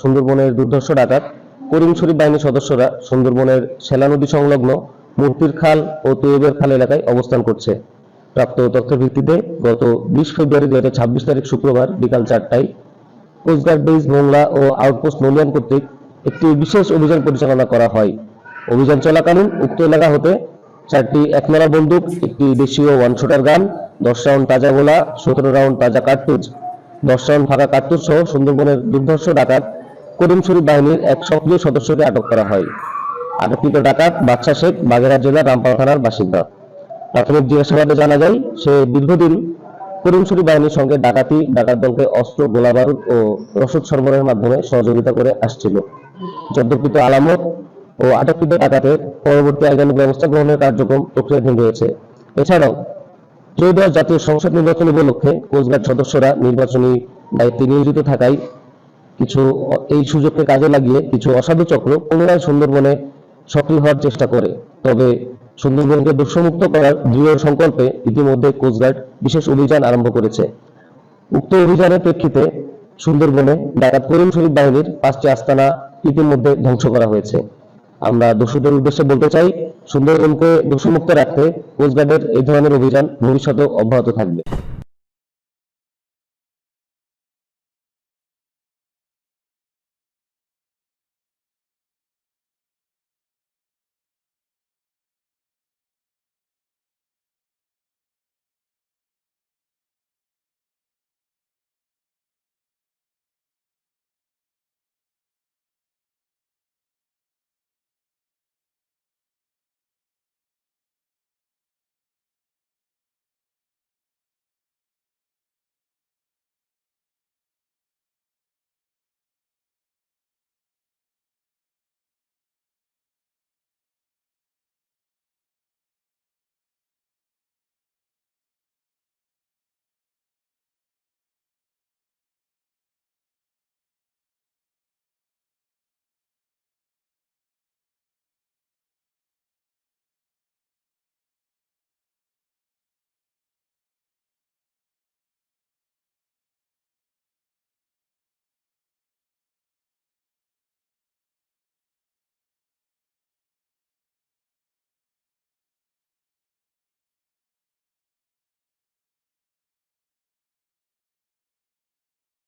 সুন্দরবনের দুর্ধর্ষ ডাকাত, করিম শরীফ বাহিনীর সদস্যরা সুন্দরবনের সেলা নদী সংলগ্ন মূর্তির খাল ও তৈবের খাল এলাকায় অবস্থান করছে। প্রাপ্ত তথ্যের ভিত্তিতে গত বিশ ফেব্রুয়ারি হাজার ছাব্বিশ তারিখ শুক্রবার বিকাল চারটায় কোস্টগার্ড বেস মোংলা ও আউটপোস্ট নলিয়ান কর্তৃক একটি বিশেষ অভিযান পরিচালনা করা হয়। অভিযান চলাকালীন উক্ত এলাকা হতে চারটি একনালা বন্দুক, একটি দেশীয় ওয়ান শুটার গান দশ রাউন্ড তাজা গোলা, সতেরো রাউন্ড তাজা কার্তুজ দশ রাউন্ড ফাঁকা কার্তুজ সহ সুন্দরবনের দুর্ধর্ষ ডাকাত করিম শরীফ বাহিনীর এক সক্রিয় সদস্যকে আটক করা হয়। আটককৃত ডাকাত বাদশা শেখ, বাগেরহাট জেলার রামপাল থানার বাসিন্দা। প্রাথমিক জিজ্ঞাসাবাদে জানা যায়, সে দীর্ঘদিন করিম শরীফ বাহিনীর সঙ্গে ডাকাতি, ডাকাত দলকে অস্ত্র, গোলাবারুদ ও রসদ সরবরাহের মাধ্যমে সহযোগিতা করে আসছিল। জব্দকৃত আলামত ও আটককৃত ডাকাতের পরবর্তী আইনানুগ ব্যবস্থা গ্রহণের কার্যক্রম প্রক্রিয়াধীন রয়েছে এছাড়াও ত্রয়োদশ জাতীয় সংসদ নির্বাচন উপলক্ষে কোস্টগার্ড সদস্যরা নির্বাচনী দায়িত্বে নিয়োজিত থাকায় কিছু এই সুযোগকে কাজে লাগিয়ে কিছু অসাধু চক্র পুনরায় সুন্দরবনে সক্রিয় হওয়ার চেষ্টা করে। তবে সুন্দরবনকে দোষমুক্ত করার দৃঢ় সংকল্পে ইতিমধ্যে কোস্টগার্ড বিশেষ অভিযান আরম্ভ করেছে। উক্ত অভিযানের প্রেক্ষিতে সুন্দরবনে ডাকাত করিম শরীফ বাহিনীর পাঁচটি আস্তানা ইতিমধ্যে ধ্বংস করা হয়েছে। আমরা দোষীদের উদ্দেশ্যে বলতে চাই সুন্দরবনকে দোষমুক্ত রাখতে কোস্টগার্ডের এই ধরনের অভিযান ভবিষ্যতেও অব্যাহত থাকবে।